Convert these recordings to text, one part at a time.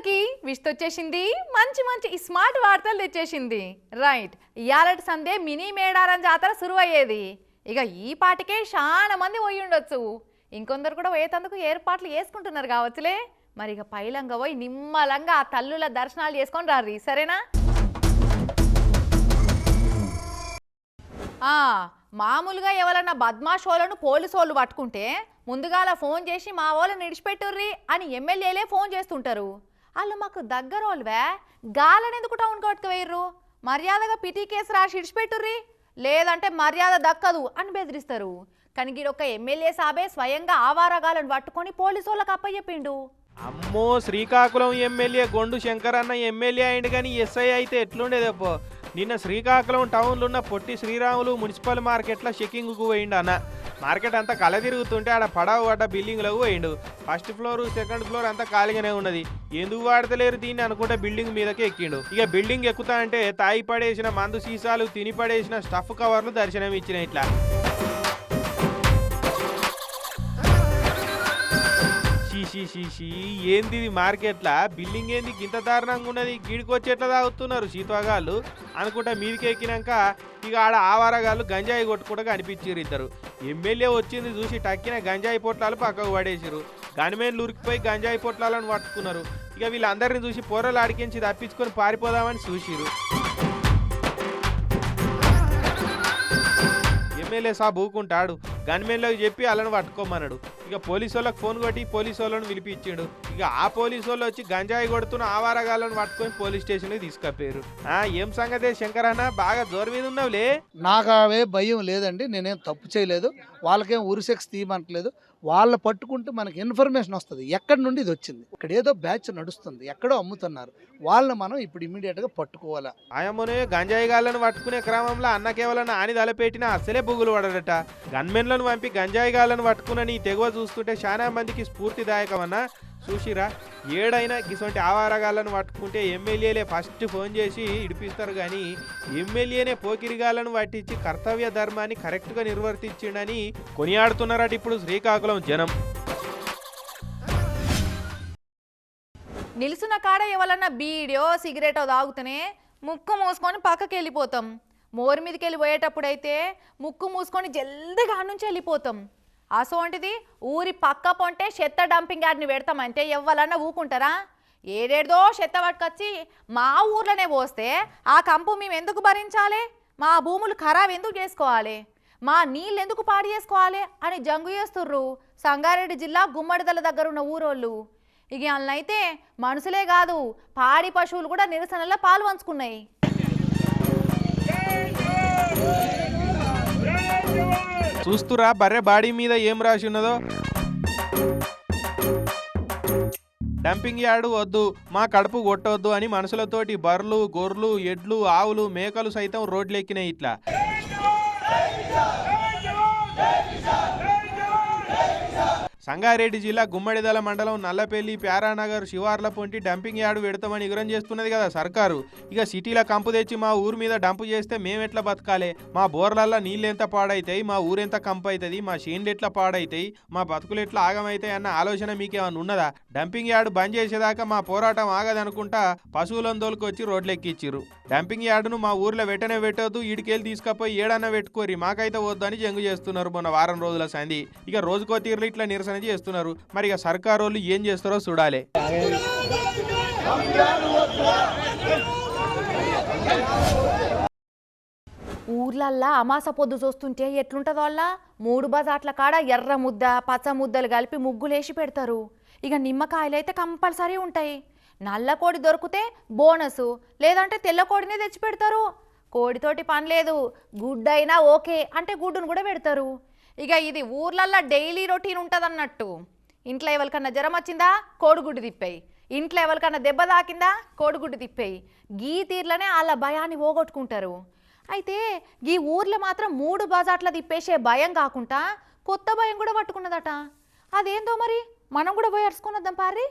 అందరికీ విష్ వచ్చేసింది మంచి మంచి స్మార్ట్ వార్తలు తెచ్చేసింది. రైట్ ఇయాలటి సందే మినీ మేడారం జాతర సురువయ్యేది. ఇక ఈ పాటికే చాలా మంది పోయి ఉండొచ్చు ఇంకొందరు కూడా పోయేటందుకు ఏర్పాట్లు చేసుకుంటున్నారు కావచ్చులే. మరి ఇక పైలంగా పోయి నిమ్మలంగా ఆ తల్లుల దర్శనాలు చేసుకొని రారి సరేనా? ఆ, మామూలుగా ఎవరన్నా బద్మాషోలను పోలీసు వాళ్ళు పట్టుకుంటే ముందుగాల ఫోన్ చేసి మా వాళ్ళని విడిచిపెట్టుర్రి అని ఎమ్మెల్యేలే ఫోన్ చేస్తుంటారు. వాళ్ళు మాకు దగ్గర వాళ్ళవే గాలని ఎందుకు టౌన్ కొట్టుకుపోయిర్రు మర్యాదగా పిటి కేసు రాసి ఇడిచిపెట్టుర్రి? లేదంటే మర్యాద దక్కదు అని బెదిరిస్తారు. కానీ ఒక ఎమ్మెల్యే సాబే స్వయంగా ఆవారగాలను పట్టుకొని పోలీసు వాళ్ళకి అప్పచెప్పిండు. అమ్మో శ్రీకాకుళం ఎమ్మెల్యే గొండు శంకరన్న ఎమ్మెల్యే అయిండు కానీ ఎస్ఐ అయితే ఎట్లుండేదప్పో. నిన్న శ్రీకాకుళం టౌన్లో ఉన్న పొట్టి శ్రీరాములు మున్సిపల్ మార్కెట్లో షెకింగ్కు పోయిండు అన్న. మార్కెట్ అంతా కల తిరుగుతుంటే ఆడ పడవ పడ్డ బిల్డింగ్లకు పోయిండు. ఫస్ట్ ఫ్లోర్ సెకండ్ ఫ్లోర్ అంతా ఖాళీగానే ఉన్నది. ఎందుకు వాడతలేరు దీన్ని అనుకుంటే బిల్డింగ్ మీదకి ఎక్కిండు. ఇక బిల్డింగ్ ఎక్కుతా అంటే తాయి పడేసిన మందు సీసాలు తిని పడేసిన స్టఫ్ కవర్లు దర్శనం ఇచ్చిన ఇట్లా. షీ ఏంది ఇది మార్కెట్లా? బిల్డింగ్ ఏంది? గింత దారుణంగా ఉన్నది. గీడికొచ్చి ఎట్లా తాగుతున్నారు శీతవాగాళ్ళు అనుకుంటా మీదికి ఎక్కినాక ఇక ఆడ ఆవారగాళ్ళు గంజాయి కొట్టుకుంటగా కనిపించారు ఇద్దరు. ఎమ్మెల్యే వచ్చింది చూసి టక్కిన గంజాయి పొట్లాలు పక్కకు పడేసారు గనిమేన్లు ఉరికిపోయి గంజాయి పొట్లాలను పట్టుకున్నారు. ఇక వీళ్ళందరిని చూసి పొర్రలు అడిగించి తప్పించుకొని పారిపోదామని చూసిరు ఎమ్మెల్యే సాబ్ ఊకుంటాడు. గన్మెన్లోకి చెప్పి వాళ్ళని పట్టుకోమన్నాడు. ఇక పోలీసు వాళ్ళకి ఫోన్ కొట్టి పోలీసు వాళ్ళని పిలిపించిండు. ఇక ఆ పోలీసు వాళ్ళు వచ్చి గంజాయి కొడుతున్న ఆవారగాళ్ళని పట్టుకొని పోలీస్ స్టేషన్కి తీసుకపోయారు. ఆ ఏం సంగతే అన్న? బాగా జోరు మీద ఉన్నావులే. నాకు అవే భయం లేదండి నేనేం తప్పు చేయలేదు. వాళ్ళకేం ఉరిసెక్స్ తీయమంటలేదు. వాళ్ళు పట్టుకుంటే మనకి ఇన్ఫర్మేషన్ వస్తుంది. ఎక్కడి నుండి ఇది వచ్చింది? ఇక్కడ ఏదో బ్యాచ్ నడుస్తుంది. ఎక్కడో అమ్ముతున్నారు. వాళ్ళని మనం ఇప్పుడు ఇమీడియట్గా పట్టుకోవాలా? ఆయమ్మను గంజాయి గాళ్ళను పట్టుకునే క్రమంలో అన్న కేవలం ఆని తలపెట్టినా అసలే బుగులు పడడట గన్మెన్లను పంపి గంజాయి గాళ్ళను పట్టుకునని నీ తెగువ చూస్తుంటే చాలా మందికి స్ఫూర్తిదాయకమన్నా చూసిరా? ఏడైనా ఇటువంటి ఆవారగాళ్ళను పట్టుకుంటే ఎమ్మెల్యేలే ఫస్ట్ ఫోన్ చేసి ఇడిపిస్తారు కానీ ఎమ్మెల్యేనే పోకిరిగాళ్ళను పట్టించి కర్తవ్య ధర్మాన్ని కరెక్ట్గా నిర్వర్తించిండని కొనియాడుతున్నారట ఇప్పుడు శ్రీకాకుళం జనం. నిలుసున్న కాడ ఎవరన్నా బీడియో సిగరెటో తాగుతూనే ముక్కు మూసుకొని పక్కకి వెళ్ళిపోతాం మోరు మీదకి వెళ్ళి పోయేటప్పుడైతే ముక్కు మూసుకొని జల్దిగా నుంచి వెళ్ళిపోతాం. అసోంటిది ఊరి పక్క పొంటే చెత్త డంపింగ్ యార్డ్ని పెడతామంటే ఎవ్వలన్నా ఊకుంటారా? ఏడేడదో చెత్త పట్టుకొచ్చి మా ఊర్లోనే పోస్తే ఆ కంపు మేము ఎందుకు భరించాలి? మా భూములు ఖరాబ్ ఎందుకు చేసుకోవాలి? మా నీళ్ళు ఎందుకు పాడు చేసుకోవాలి? అని జంగు చేస్తుర్రు సంగారెడ్డి జిల్లా గుమ్మడిదల దగ్గర ఉన్న ఊరోళ్ళు. ఇక అయితే మనుషులే కాదు పాడి పశువులు కూడా నిరసనలో పాలు పంచుకున్నాయి. చూస్తురా బర్రె బాడీ మీద ఏం రాసి ఉన్నదో? డంపింగ్ యార్డు వద్దు మా కడుపు కొట్టవద్దు అని మనుషులతోటి బర్రెలు గొర్రెలు ఎడ్లు ఆవులు మేకలు సైతం రోడ్లెక్కినాయి ఇట్లా. సంగారెడ్డి జిల్లా గుమ్మడిదల మండలం నల్లపల్లి ప్యారానగర్ శివార్ల పొంటి డంపింగ్ యార్డు పెడతామని ఎగురం చేస్తున్నది కదా సర్కారు. ఇక సిటీలో కంపు తెచ్చి మా ఊరు మీద డంపు చేస్తే మేమెట్లా బతకాలి? మా బోర్లల్లో నీళ్ళు ఎంత పాడైతాయి? మా ఊరెంత కంపు అవుతుంది మా చేన్లు ఎట్లా పాడైతాయి? మా బతుకులు ఎట్లా ఆగమవుతాయి అన్న ఆలోచన మీకేమన్నా ఉన్నదా? డంపింగ్ యార్డు బంద్ చేసేదాకా మా పోరాటం ఆగదనుకుంటా పశువులను వచ్చి రోడ్లు ఎక్కిచ్చిర్రు డంపింగ్ యార్డును మా ఊర్లో వెంటనే పెట్టొద్దు ఈడికెళ్ళి తీసుకపోయి ఏడన్నా పెట్టుకోరి మాకైతే వద్దు అని జంగు చేస్తున్నారు మొన్న వారం రోజుల సంధి. ఇక రోజుకో తీరులు ఇట్లా నిరసన చేస్తున్నారు. మరి ఇక సర్కారు వాళ్ళు ఏం చేస్తారో చూడాలి. ఊర్లల్లా అమాస పొద్దు చూస్తుంటే ఎట్లుంటదో వాళ్ళ మూడు బజాట్ల కాడ ఎర్ర ముద్ద పచ్చ ముద్దలు కలిపి ముగ్గులేసి పెడతారు. ఇక నిమ్మకాయలు అయితే కంపల్సరీ ఉంటాయి. నల్ల కోడి దొరికితే బోనసు లేదంటే తెల్ల కోడినే తెచ్చి పెడతారు. కోడితోటి పని లేదు. గుడ్డైనా ఓకే అంటే గుడ్డును కూడా పెడతారు. ఇక ఇది ఊర్లల్లో డైలీ రొటీన్ ఉంటుంది అన్నట్టు ఇంట్లో ఎవరికన్నా జ్వరం వచ్చిందా? కోడిగుడ్డు తిప్పాయి. ఇంట్లో ఎవరికన్నా దెబ్బ తాకిందా? కోడిగుడ్డు తిప్పాయి. గీ తీర్లనే వాళ్ళ భయాన్ని పోగొట్టుకుంటారు. అయితే ఈ ఊర్లో మాత్రం మూడు బజాట్ల తిప్పేసే భయం కాకుండా కొత్త భయం కూడా పట్టుకున్నదట. అదేందో మరి? మనం కూడా పోయి అరుచుకున్నద్దాం పారి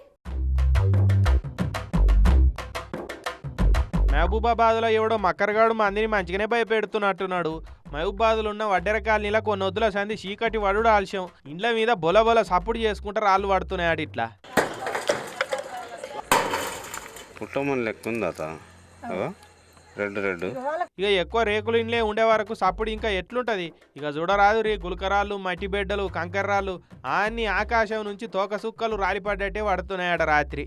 మహబూబాబాద్లో ఎవడో మక్కరగాడు మందిని మంచిగానే భయపెడుతున్నట్టున్నాడు. మహబూబాద్లో ఉన్న వడ్డెర కాలనీలో కొన్ని వద్దుల సంది చీకటి వడుడు ఆలస్యం. ఇండ్ల మీద బొల బొల సప్పుడు చేసుకుంటూ రాళ్ళు పడుతున్నాయి ఇట్లా. పుట్టమని లెక్క రెడ్ రెడ్. ఇక ఎక్కువ రేకులు ఇండ్లే ఉండే వరకు సప్పుడు ఇంకా ఎట్లుంటది? ఇక చూడరాదు రీ గులకరాళ్ళు మట్టి బిడ్డలు కంకర్రాళ్ళు అన్ని ఆకాశం నుంచి తోక సుక్కలు రాలిపడ్డట్టే పడుతున్నాయట రాత్రి.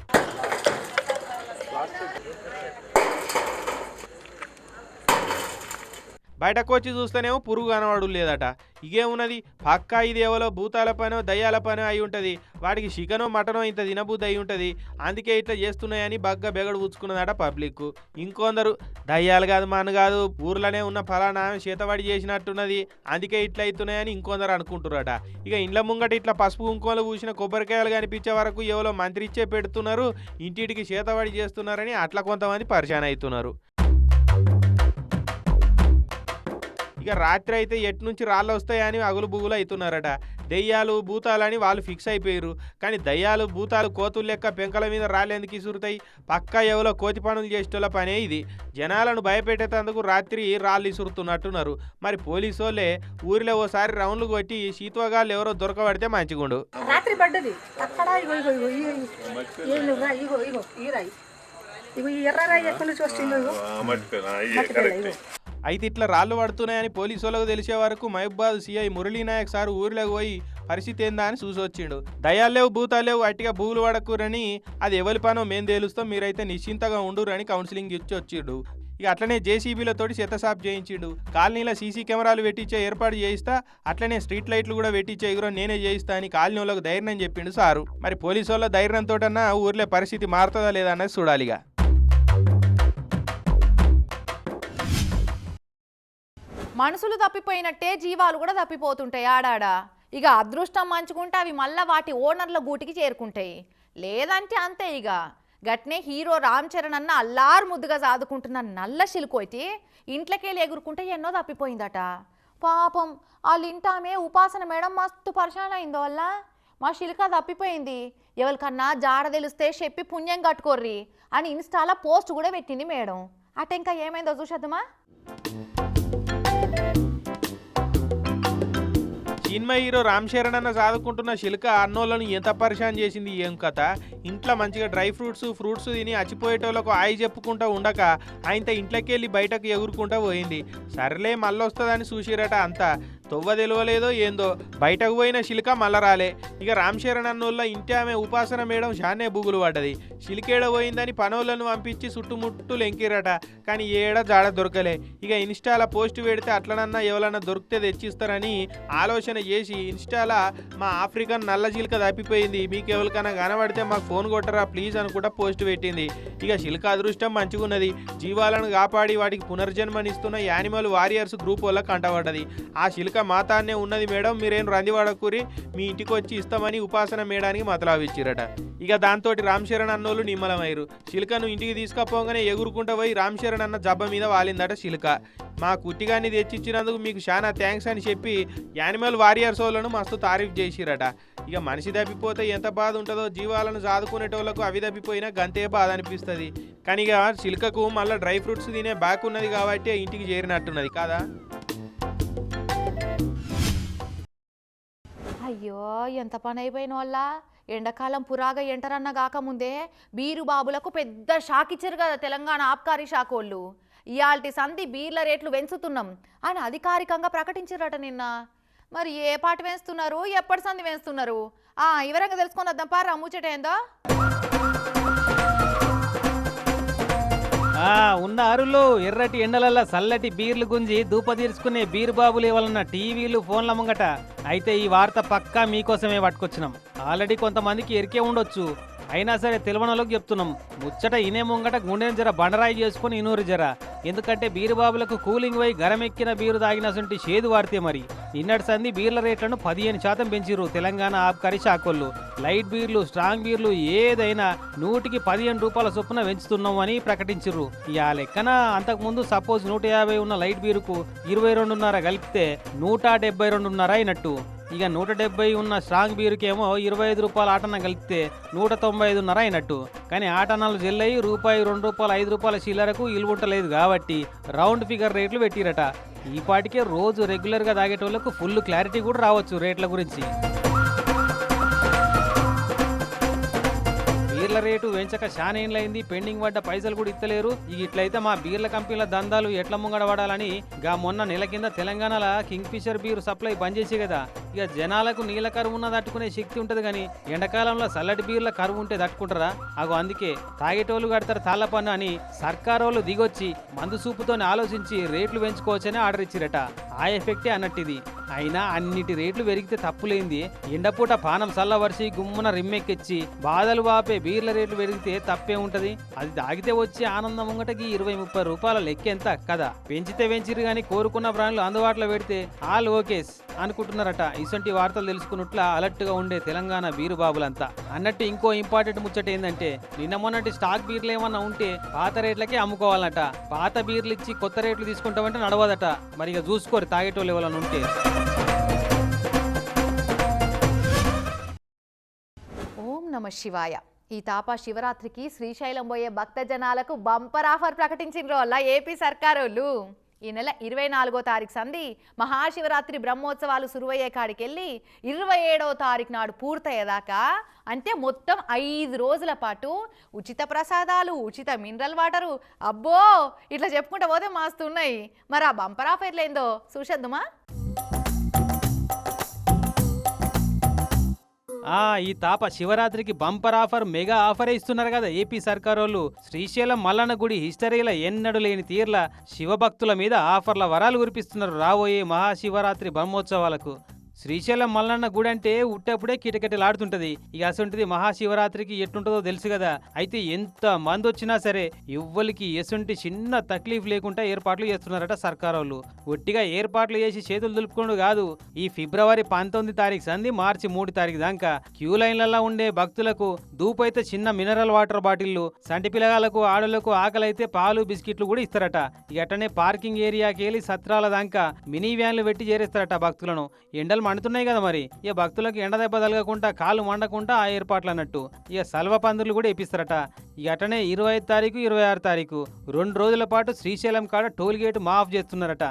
బయటకు వచ్చి చూస్తేనేమో పురుగు కనబడు లేదట. ఇగేమున్నది? పక్కా ఇది ఎవరో భూతాల పనో దయ్యాల పనో అయి ఉంటుంది. వాటికి చికెనో మటనో ఇంత తినబుద్ధి అయి ఉంటుంది. అందుకే ఇట్లా చేస్తున్నాయని బగ్గ బెగడు పుచ్చుకున్నదట పబ్లిక్ ఇంకొందరు దయ్యాలు కాదు మన కాదు ఊర్లోనే ఉన్న ఫలానా చేతబడి చేసినట్టున్నది. అందుకే ఇట్లా అవుతున్నాయని ఇంకొందరు అనుకుంటున్నారట ఇక ఇండ్ల ముంగట ఇట్లా పసుపు కుంకుమలు పూసిన కొబ్బరికాయలు కనిపించే వరకు ఎవరో మంత్రి ఇచ్చే పెడుతున్నారు. ఇంటింటికి చేతబడి చేస్తున్నారని అట్లా కొంతమంది పరిచయం అవుతున్నారు. ఇక రాత్రి అయితే ఎటు నుంచి రాళ్ళు వస్తాయని అగులు బుగులు అవుతున్నారట. దెయ్యాలు భూతాలని వాళ్ళు ఫిక్స్ అయిపోయారు. కానీ దయ్యాలు భూతాలు కోతులు లెక్క పెంకల మీద రాళ్ళు ఎందుకు ఇసురుతాయి? పక్కా ఎవరో కోతి పనులు చేసేటోళ్ళ పనే ఇది. జనాలను భయపెట్టేందుకు రాత్రి రాళ్ళు ఇసురుతున్నట్టున్నారు. మరి పోలీసు వాళ్ళే ఊరిలో ఓసారి రౌండ్లు కొట్టి శీతోగాళ్ళు ఎవరో దొరకబడితే మంచిగుండు. రాత్రి పడ్డది. అక్కడ ఇగో ఇగో ఎక్కడి నుంచి ఇగో? అయితే ఇట్లా రాళ్ళు పడుతున్నాయని పోలీసు వాళ్ళకు తెలిసే వరకు మహబాద్ సిఐ మురళీనాయక్ సార్ ఊరిలోకి పోయి పరిస్థితి ఏందా అని చూసొచ్చిండు. దయాలేవు భూతాలేవు అట్టిగా భూలు పడకురని అది ఎవరి పనో మేం తేలుస్తాం మీరైతే నిశ్చింతగా ఉండురని కౌన్సిలింగ్ ఇచ్చి వచ్చిండు ఇక అట్లనే జేసీబీలతోటి శతసాప్ చేయించిండు. కాలనీలో సీసీ కెమెరాలు పెట్టించే ఏర్పాటు చేయిస్తా అట్లనే స్ట్రీట్ లైట్లు కూడా పెట్టించే ఎగురో నేనే చేయిస్తా అని కాలనీ వాళ్ళకు ధైర్యం చెప్పిండు సారు. మరి పోలీసు వాళ్ళ ధైర్యంతోటన్నా ఊర్లో పరిస్థితి మారుతుందా లేదా అన్నది చూడాలిగా. మనుషులు తప్పిపోయినట్టే జీవాలు కూడా తప్పిపోతుంటాయి ఆడాడా? ఇక అదృష్టం మంచుకుంటే అవి మళ్ళా వాటి ఓనర్ల గూటికి చేరుకుంటాయి. లేదంటే అంతే ఇక. గట్నే హీరో రామ్ చరణ్ అన్న అల్లారు ముద్దుగా సాదుకుంటున్న నల్ల శిలుకోయితే ఇంట్లోకెళ్ళి ఎగురుకుంటే ఎన్నో తప్పిపోయిందట. పాపం వాళ్ళు ఇంటామే ఉపాసన మేడం మస్తు పరిశాన్ అయిందో వల్ల మా శిలిక తప్పిపోయింది. ఎవరికన్నా జాడ తెలిస్తే చెప్పి పుణ్యం కట్టుకోర్రి అని ఇన్స్టాలో పోస్ట్ కూడా పెట్టింది మేడం. అట ఇంకా ఏమైందో చూసేద్దామా? సినిమా హీరో రామ్ చరణ్ అన్న సాదుకుంటున్న శిల్క అన్నోళ్ళను ఎంత పరిశాన్ చేసింది ఏం కథ? ఇంట్లో మంచిగా డ్రై ఫ్రూట్స్ ఫ్రూట్స్ తిని అచ్చిపోయేటోళ్ళకు ఆయి చెప్పుకుంటూ ఉండక ఆయనతో ఇంట్లోకి వెళ్ళి బయటకు ఎగురుకుంటూ పోయింది. సర్లే మళ్ళీ వస్తుందని చూసిరట అంతా. తొవ్వ తెలియలేదో ఏందో. బయటకు పోయిన శిలిక మళ్ళా రాలే. ఇక రామ్ చరణ్ అన్నోళ్ళ ఇంటి ఆమె ఉపాసన మేడం షానే బుగులు పడ్డది. శిలికేడ పోయిందని పనోళ్ళను పంపించి చుట్టుముట్టు లెంకిరట. కానీ ఏడ జాడ దొరకలే. ఇక ఇన్స్టాల పోస్ట్ పెడితే అట్లనన్నా ఎవరన్నా దొరికితే తెచ్చిస్తారని ఆలోచన చేసి ఇన్స్టాల మా ఆఫ్రికన్ నల్ల చిలుక తప్పిపోయింది మీకు ఎవరికైనా కనబడితే మాకు ఫోన్ కొట్టరా ప్లీజ్ అనుకుంటా పోస్ట్ పెట్టింది. ఇక చిలుక అదృష్టం మంచిగా ఉన్నది జీవాలను కాపాడి వాటికి పునర్జన్మనిస్తున్న యానిమల్ వారియర్స్ గ్రూప్ వల్ల కంటపడ్డది. ఆ చిలుక మాతాన్నే ఉన్నది మేడం మీరేం రందివాడకూరి మీ ఇంటికి వచ్చి ఇస్తామని ఉపాసన మేడానికి మతలావిచ్చిరట. ఇక దాంతో రామ్ చరణ్ అన్నోళ్ళు నిమ్మలమయ్యారు. చిలుకను ఇంటికి తీసుకపోగానే ఎగురుకుంటూ పోయి రామ్ చరణ్ అన్న జబ్బ మీద వాలిందట చిలుక మా కుట్టిగాన్ని తెచ్చిచ్చినందుకు మీకు చాలా థ్యాంక్స్ అని చెప్పి యానిమల్ వారియర్స్ వాళ్ళను మస్తు తారీఫ్ చేసిరట. ఇక మనిషి తప్పిపోతే ఎంత బాధ ఉంటుందో జీవాలను సాదుకునేటోళ్ళకు అవి తప్పిపోయినా గంతే బాధ అనిపిస్తుంది. కానీ ఇక చిలుకకు మళ్ళీ డ్రై ఫ్రూట్స్ తినే బ్యాక్ ఉన్నది కాబట్టి ఇంటికి చేరినట్టున్నది కాదా? అయ్యో ఎంత పని అయిపోయిన వల్ల ఎండాకాలం పురాగా ఎంటరన్న కాకముందే బీరు బాబులకు పెద్ద షాక్ ఇచ్చారు కదా తెలంగాణ ఆబ్కారీ షాక్ వాళ్ళు ఇవాల్టి సంధి బీర్ల రేట్లు పెంచుతున్నాం అని అధికారికంగా ప్రకటించారట నిన్న. మరి ఏ పాట వేస్తున్నారు? ఎప్పటి సంధి వేస్తున్నారు? ఆ వివరంగా తెలుసుకొని వద్దాం. పారా ముచ్చట ఏందో ఆ ఉన్న అరులు ఎర్రటి ఎండలల్ల చల్లటి బీర్లు గుంజి దూప తీర్చుకునే బీరు బాబులు ఇవ్వాలన్న టీవీలు ఫోన్ల ముంగట. అయితే ఈ వార్త పక్కా మీకోసమే పట్టుకొచ్చినాం. ఆల్రెడీ కొంతమందికి ఎరికే ఉండొచ్చు. అయినా సరే తెలివనలోకి చెప్తున్నాం. ముచ్చట ఇనే ముంగట గుండెని జర బండరాయి చేసుకుని ఇనూరు జర. ఎందుకంటే బీరుబాబులకు కూలింగ్ పోయి గరమెక్కిన బీరు తాగినసంటి షేదు వాడితే మరి. నిన్నటి సంది బీర్ల రేట్లను పదిహేను శాతం పెంచిర్రు తెలంగాణ ఆబ్కారీ శాఖోళ్ళు. లైట్ బీర్లు స్ట్రాంగ్ బీర్లు ఏదైనా నూటికి పదిహేను రూపాయల చొప్పున పెంచుతున్నాం అని ప్రకటించిర్రు. ఆ లెక్కన అంతకుముందు సపోజ్ నూట యాభై ఉన్న లైట్ బీరుకు ఇరవై రెండున్నర కలిపితే నూట డెబ్బై రెండున్నర అయినట్టు. ఇక నూట డెబ్బై ఉన్న స్ట్రాంగ్ బీరుకేమో ఇరవై ఐదు రూపాయల ఆటన కలిపితే నూట తొంభై ఐదున్నర అయినట్టు. కానీ ఆటనాలు జెల్లయి రూపాయి రెండు రూపాయలు ఐదు రూపాయల చిల్లరకు ఇలుగుంటలేదు కాబట్టి రౌండ్ ఫిగర్ రేట్లు పెట్టిరట. ఈ పాటికే రోజు రెగ్యులర్గా తాగేటోళ్ళకు ఫుల్ క్లారిటీ కూడా రావచ్చు రేట్ల గురించి. బీర్ల రేటు వెంచక శానేండ్లైంది పెండింగ్ పడ్డ పైసలు కూడా ఇత్తలేరు. ఇక ఇట్లయితే మా బీర్ల కంపెనీల దందాలు ఎట్ల ముంగడబడాలని గా మొన్న నెల కింద తెలంగాణలో కింగ్ ఫిషర్ బీర్ సప్లై బంద్ చేసి కదా ఇక జనాలకు నీళ్ళ కరువు ఉన్న తట్టుకునే శక్తి ఉంటుంది కానీ ఎండాకాలంలో చల్లటి బీర్ల కరువు ఉంటే తట్టుకుంటారా అగో అందుకే తాగేటోళ్ళు కడతారు తాళ్ళ పన్ను అని సర్కారోళ్ళు దిగొచ్చి మందు సూపుతోని ఆలోచించి రేట్లు పెంచుకోవచ్చని ఆర్డర్ ఇచ్చిరట. ఆ ఎఫెక్టే అన్నట్టిది అయినా అన్నిటి రేట్లు పెరిగితే తప్పులేంది. ఎండపూట పానం చల్లవరిసి గుమ్మున రిమ్మెక్కిచ్చి బాధలు వాపే బీర్ల రేట్లు పెరిగితే తప్పే ఉంటది. అది దాగితే వచ్చే ఆనందం ముంగటకి ఇరవై ముప్పై రూపాయల లెక్కెంత కదా? పెంచితే పెంచిరు కానీ కోరుకున్న ప్రాణులు అందుబాటులో పెడితే ఆల్ ఓకేస్ అనుకుంటున్నారట. ఇసంటి వార్తలు తెలుసుకున్నట్ల అలర్ట్గా ఉండే తెలంగాణ బీరు బాబులంతా అన్నట్టు ఇంకో ఇంపార్టెంట్ ముచ్చట ఏంటంటే నిన్న మొన్నటి స్టాక్ బీర్లు ఏమన్నా ఉంటే పాత రేట్లకే అమ్ముకోవాలట. పాత బీర్లు ఇచ్చి కొత్త రేట్లు తీసుకుంటామంటే నడవదట. మరి ఇక మరి తాగేటోళ్ళు ఎవరైనా ఉంటే. ఓం నమ శివాయ. ఈ తాప శివరాత్రికి శ్రీశైలం పోయే భక్త జనాలకు బంపర్ ఆఫర్ ప్రకటించిన వల్ల ఏపీ సర్కారోళ్ళు. ఈ నెల ఇరవై నాలుగో తారీఖు సంధి మహాశివరాత్రి బ్రహ్మోత్సవాలు సురువయ్యే కాడికి వెళ్ళి ఇరవై ఏడవ తారీఖు నాడు పూర్తయ్యేదాకా అంటే మొత్తం ఐదు రోజుల పాటు ఉచిత ప్రసాదాలు ఉచిత మినరల్ వాటరు. అబ్బో! ఇట్లా చెప్పుకుంటా పోతే మాస్తున్నాయి మరి ఆ బంపర్ ఆఫర్లు ఏందో చూసేద్దుమా? ఆ ఈ తాప శివరాత్రికి బంపర్ ఆఫర్ మెగా ఆఫర్ ఇస్తున్నారు కదా ఏపీ సర్కారోళ్ళు. శ్రీశైలం మల్లన్న గుడి హిస్టరీల ఎన్నడు లేని తీర్ల శివభక్తుల మీద ఆఫర్ల వరాలు కురిపిస్తున్నారు రాబోయే మహాశివరాత్రి బ్రహ్మోత్సవాలకు. శ్రీశైలం మల్లన్న గుడి అంటే ఉట్టప్పుడే కిటకిటలాడుతుంటది. ఇక అసంటిది మహాశివరాత్రికి ఎట్లుంటుందో తెలుసు కదా. అయితే ఎంత మంది వచ్చినా సరే ఎవ్వరికి ఎసుంటి చిన్న తక్లీఫ్ లేకుండా ఏర్పాట్లు చేస్తున్నారట సర్కారోళ్ళు. ఒట్టిగా ఏర్పాట్లు చేసి చేతులు దులుపుకోండు కాదు ఈ ఫిబ్రవరి పంతొమ్మిది తారీఖు సంధి మార్చి మూడు తారీఖు దాకా క్యూ లైన్లలో ఉండే భక్తులకు దూపైతే చిన్న మినరల్ వాటర్ బాటిళ్ళు సంటి పిల్లగాలకు ఆడలకు ఆకలైతే పాలు బిస్కెట్లు కూడా ఇస్తారట. ఇక అట్టనే పార్కింగ్ ఏరియాకి వెళ్ళి సత్రాల దాకా మినీ వ్యాన్లు పెట్టి చేరేస్తారట భక్తులను. ఎండలు మండుతున్నాయి కదా మరి. ఇక భక్తులకు ఎండ దెబ్బ తగలకుండా కాలు మండకుండా ఆ ఏర్పాట్లు అన్నట్టు ఇక సల్వ పందులు కూడా ఇప్పిస్తారట ఇక అట్టనే ఇరవై ఐదు తారీఖు ఇరవై ఆరు తారీఖు. రెండు రోజుల పాటు శ్రీశైలం కాడ టోల్ గేట్ మాఫ్ చేస్తున్నారట.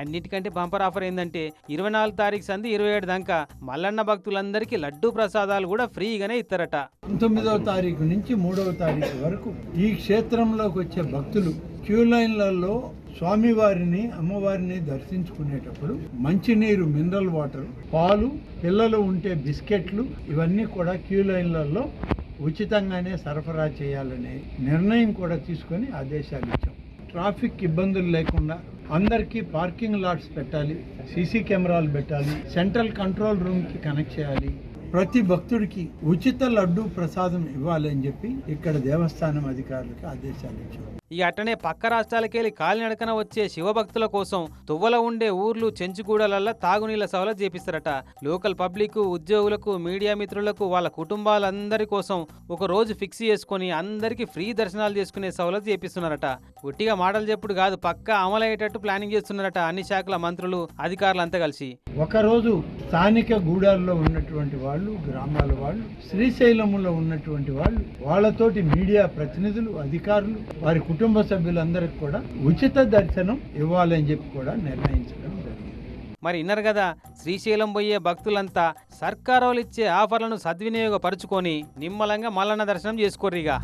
అన్నిటికంటే బంపర్ ఆఫర్ ఏంటంటే ఇరవై నాలుగు తారీఖు సంది ఇరవై ఏడు దాకా మల్లన్న భక్తులందరికీ లడ్డూ ప్రసాదాలు కూడా ఫ్రీగానే ఇస్తారట. పంతొమ్మిదవ తారీఖు నుంచి మూడవ తారీఖు వరకు ఈ క్షేత్రంలోకి వచ్చే భక్తులు క్యూ లైన్లలో స్వామివారిని అమ్మవారిని దర్శించుకునేటప్పుడు మంచినీరు మినరల్ వాటర్ పాలు పిల్లలు ఉంటే బిస్కెట్లు ఇవన్నీ కూడా క్యూ లైన్లలో ఉచితంగానే సరఫరా చేయాలనే నిర్ణయం కూడా తీసుకొని ఆదేశాలు ఇచ్చాం. ట్రాఫిక్ ఇబ్బందులు లేకుండా అందరికీ పార్కింగ్ లాట్స్ పెట్టాలి సీసీ కెమెరాలు పెట్టాలి సెంట్రల్ కంట్రోల్ రూమ్కి కనెక్ట్ చేయాలి. ప్రతి భక్తుడికి ఉచిత లడ్డు ప్రసాదం ఇవ్వాలి అని చెప్పి ఇక్కడ దేవస్థానం అధికారులకు ఆదేశాలు ఇచ్చారు ఇక అట్టనే పక్క రాష్ట్రాలకెళ్ళి కాలినడకన వచ్చే శివభక్తుల కోసం తువ్వల ఉండే ఊర్లు చెంచుగూడలల్లా తాగునీళ్ళ సవలత్ చేపిస్తారట. లోకల్ పబ్లిక్ ఉద్యోగులకు మీడియా మిత్రులకు వాళ్ళ కుటుంబాలందరి కోసం ఒక రోజు ఫిక్స్ చేసుకొని అందరికీ ఫ్రీ దర్శనాలు చేసుకునే సవలత్ చేపిస్తున్నారట. ఒట్టిగా మాటలు చెప్పుడు కాదు పక్క అమలయ్యేటట్టు ప్లానింగ్ చేస్తున్నారట అన్ని శాఖల మంత్రులు అధికారులు అంతా కలిసి. ఒకరోజు స్థానిక గూడాల్లో ఉన్నటువంటి వాళ్ళు గ్రామాల వాళ్ళు శ్రీశైలములో ఉన్నటువంటి వాళ్ళు వాళ్ళతోటి మీడియా ప్రతినిధులు అధికారులు వారి కుటుంబ సభ్యులందరికీ కూడా ఉచిత దర్శనం ఇవ్వాలని చెప్పి కూడా నిర్ణయించడం జరిగింది. మరి విన్నారు కదా శ్రీశైలం పోయే భక్తులంతా సర్కారోళ్ళు ఇచ్చే ఆఫర్లను సద్వినియోగపరుచుకొని నిమ్మలంగా మల్లన్న దర్శనం చేసుకోర్రిగా.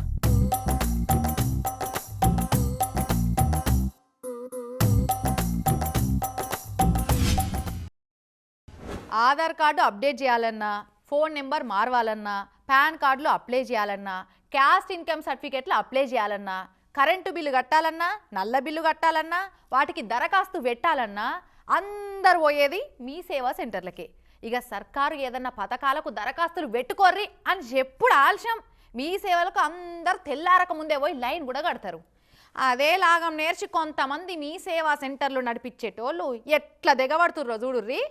ఆధార్ కార్డు అప్డేట్ చేయాలన్నా ఫోన్ నెంబర్ మారవాలన్నా పాన్ కార్డులో అప్లై చేయాలన్నా క్యాస్ట్ ఇన్కమ్ సర్టిఫికేట్లు అప్లై చేయాలన్నా కరెంటు బిల్లు కట్టాలన్నా నల్ల బిల్లు కట్టాలన్నా వాటికి దరఖాస్తు పెట్టాలన్నా అందరు పోయేది మీ సేవా సెంటర్లకే. ఇక సర్కారు ఏదన్నా పథకాలకు దరఖాస్తులు పెట్టుకోర్రి అని ఎప్పుడు ఆలస్యం. మీ సేవలకు అందరు తెల్లారక ముందే పోయి లైన్ కూడా కడతారు. అదే లాగం నేర్చి కొంతమంది మీ సేవా సెంటర్లు నడిపించేటోళ్ళు ఎట్లా దిగబడుతుర్రో చూడుర్రీ.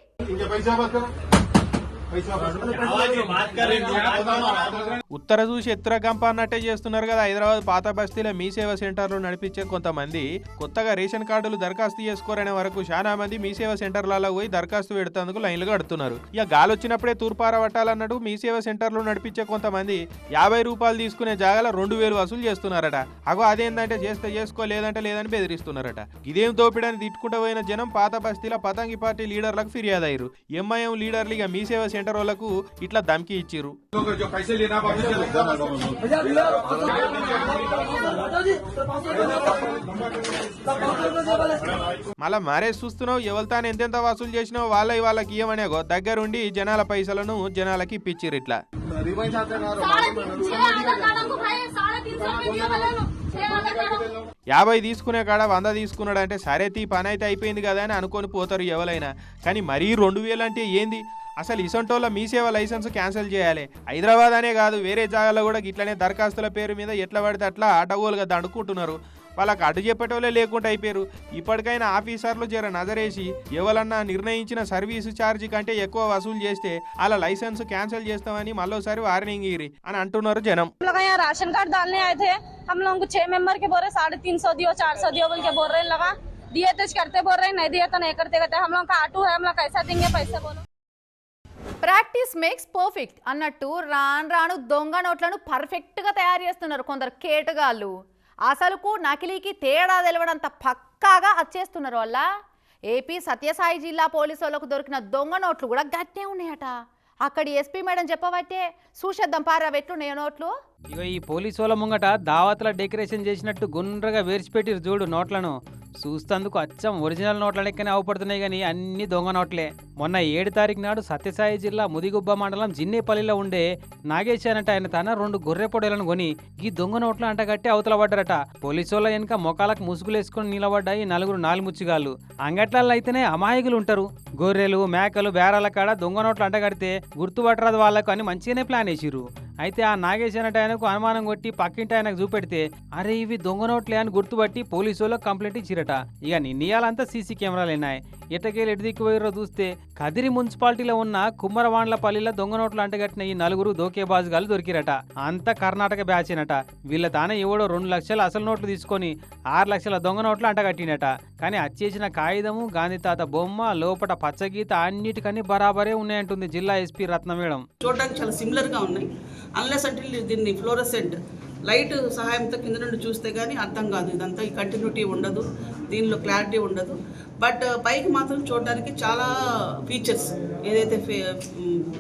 ఉత్తర చూసి ఎత్తుర గంప అన్నట్టే చేస్తున్నారు కదా. హైదరాబాద్ పాత బస్తీలో మీ సేవ సెంటర్లు నడిపించే కొంతమంది కొత్తగా రేషన్ కార్డులు దరఖాస్తు చేసుకోరనే వరకు చాలా మంది మీ సేవ సెంటర్లలో పోయి దరఖాస్తు పెడుతందుకు లైన్లు కడుతున్నారు. ఇక గాలి వచ్చినప్పుడే తూర్పార పట్టాలన్నట్టు మీ సేవ సెంటర్లు నడిపించే కొంతమంది యాభై రూపాయలు తీసుకునే జాగాలో రెండు వేలు వసూలు చేస్తున్నారట. అగో అదేంటంటే చేస్తే చేసుకో లేదంటే లేదని బెదిరిస్తున్నారట. ఇదేం దోపిడని తిట్టుకుంటూ పోయిన జనం పాత బస్తీల పతంగి పార్టీ లీడర్లకు ఫిర్యాదు అయ్యారు. ఎంఐఎం లీడర్లు ఇక మీ సేవ సెంటర్ వాళ్ళకు ఇట్లా ధమ్కి ఇచ్చిర్రు. మళ్ళా మరే చూస్తున్నావు ఎవరితాను ఎంతెంత వసూలు చేసినావు వాళ్ళ వాళ్ళకి ఇవ్వనేగో దగ్గరుండి జనాల పైసలను జనాలకి ఇప్పించిర్రు ఇట్లా. యాభై తీసుకునే కాడ వంద తీసుకున్నాడు అంటే సరే తీ పని అయితే అయిపోయింది కదా అని అనుకొని పోతారు ఎవరైనా. కానీ మరీ రెండు వేలు అంటే ఏంది? అసలు ఇసొంటోళ్ళ మీ సేవ లైసెన్స్ క్యాన్సిల్ చేయాలి హైదరాబాద్ అనే కాదు వేరే జాగాలో కూడా ఇట్లనే దరఖాస్తుల పేరు మీద ఎట్లా పడితే అట్లా అడ్డగోలుగా దండుకుంటున్నారు వాళ్ళకి అడ్డు చెప్పేటోళ్ళే లేకుండా అయిపోయారు ఇప్పటికైనా ఆఫీసర్లు జర నజరేసి ఎవరన్నా నిర్ణయించిన సర్వీసు ఛార్జీ కంటే ఎక్కువ వసూలు చేస్తే అలా లైసెన్స్ క్యాన్సిల్ చేస్తామని మళ్ళోసారి వార్నింగ్ ఇరి అని అంటున్నారు జనం हम लोग यहाँ राशन कार्ड डालने आए थे हम लोगों को छह मेंबर के बोल रहे साढ़े तीन सौ दियो चार सौ दियो बोल के बोल रहे हैं लगा दिए तो करते बोल रहे हैं नहीं दिए तो नहीं करते कहते हम लोग का ऑटो है हम लोग कैसा देंगे पैसे बोलो ప్రాక్టీస్ మేక్స్ పర్ఫెక్ట్ అన్నట్టు రాను రాను దొంగ నోట్లను పర్ఫెక్ట్గా తయారు చేస్తున్నారు కొందరు కేటగాళ్ళు. అసలుకు నకిలీకి తేడా తెలవడంత పక్కాగా అచ్చేస్తున్నారు వల్ల ఏపీ సత్యసాయి జిల్లా పోలీసు వాళ్ళకు దొరికిన దొంగ నోట్లు కూడా గట్టే ఉన్నాయట. అక్కడి ఎస్పీ మేడం చెప్పబట్టే చూసేద్దాం పారా పెట్టుండే నోట్లు? ఇగో ఈ పోలీసు వాళ్ళ ముంగట దావత్ల డెకరేషన్ చేసినట్టు గుండ్రగా వేర్చిపెట్టిరు చూడు నోట్లను. చూస్తందుకు అచ్చం ఒరిజినల్ నోట్ల లెక్కనే అవపడుతున్నాయి కానీ అన్ని దొంగ నోట్లే. మొన్న ఏడు తారీఖు నాడు సత్యసాయి జిల్లా ముదిగుబ్బ మండలం జిన్నేపల్లిలో ఉండే నాగేశ్ అనట ఆయన తన రెండు గొర్రె పొడలను కొని ఈ దొంగ నోట్లు అంటగట్టి అవతల పడ్డారట. పోలీసు వాళ్ళ వెనుక మొకాలకు ముసుగులేసుకుని నిలబడ్డాయి నలుగురు నాలుముచ్చిగాళ్ళు. అంగట్లలో అయితేనే అమాయకులు ఉంటారు. గొర్రెలు మేకలు బేరాల కాడ దొంగ నోట్లు అంటగడితే గుర్తుపట్టరాదు వాళ్ళకు అని మంచిగానే ప్లాన్ వేసిరు అయితే ఆ నాగేశ్ అనట ఆయనకు అనుమానం కొట్టి పక్కింటి ఆయనకు చూపెడితే అరే ఇవి దొంగ నోట్లే అని గుర్తుపట్టి పోలీసు వాళ్ళకి కంప్లైంట్ ఇచ్చిరట. ఇక నిన్నయాలంతా సీసీ కెమెరాలు ఉన్నాయి. ఎటకేలు ఎటు దిక్కు పోయిరో చూస్తే కదిరి మున్సిపాలిటీలో ఉన్న కుమ్మరవాండ్లపల్లిలో దొంగ నోట్లు అంటగట్టిన ఈ నలుగురు దోకేబాజుగాలు దొరికిరట. అంతా కర్ణాటక బ్యాచ్ అనట వీళ్ళ తానే ఎవడో రెండు లక్షల అసలు నోట్లు తీసుకొని ఆరు లక్షల దొంగ నోట్లు అంటగట్టినట. కానీ అచ్చేసిన కాగితము గాంధీ తాత బొమ్మ లోపట పచ్చగీత అన్నిటికన్నీ బరాబరే ఉన్నాయంటుంది జిల్లా ఎస్పీ రత్న మేడం చూడడానికి చాలా సిమిలర్గా ఉన్నాయి. అన్లెస్ అంటే దీన్ని ఫ్లోరసెంట్ లైట్ సహాయంతో కింద నుండి చూస్తే కానీ అర్థం కాదు. ఇదంతా ఈ కంటిన్యూటీ ఉండదు. దీనిలో క్లారిటీ ఉండదు. బట్ uh, పైకి మాత్రం చూడడానికి చాలా ఫీచర్స్ ఏదైతే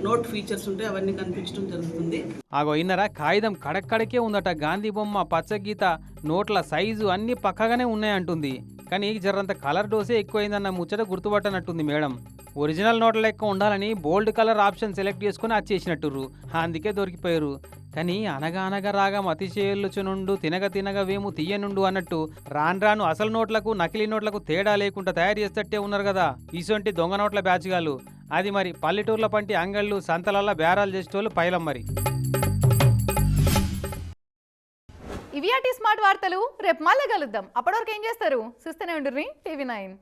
నోట్ ఫీచర్స్ ఉంటాయో అవన్నీ కనిపించడం జరుగుతుంది. ఆగో ఇన్నరా కాగితం కడక్కడకే ఉందట. గాంధీ బొమ్మ పచ్చగీత నోట్ల సైజు అన్ని పక్కగానే ఉన్నాయంటుంది. కానీ జరంత కలర్ డోసే ఎక్కువైందన్న ముచ్చట గుర్తుపట్టనట్టుంది మేడం. ఒరిజినల్ నోట్ల లెక్క ఉండాలని బోల్డ్ కలర్ ఆప్షన్ సెలెక్ట్ చేసుకుని అది చేసినట్టుర్రు. అందుకే దొరికిపోయారు. కానీ అనగా అనగా రాగా అతిశయల్లుచునుండు తినగ తినగ వేము తీయనుండు అన్నట్టు రాను రాను అసలు నోట్లకు నకిలీ నోట్లకు తేడా లేకుండా తయారు చేస్తట్టే ఉన్నారు కదా ఇసొంటి దొంగ నోట్ల బ్యాచ్గాలు అది మరి పల్లెటూర్ల పంటి అంగళ్ళు సంతలల్ల బేరాలు చేసేటోళ్ళు పైలం మరి. ఇవి స్మార్ట్ వార్తలు. రేపు మళ్ళీ కలుద్దాం. అప్పటివరకు ఏం చేస్తారు? చూస్తూనే ఉండుర్రి. TV nine.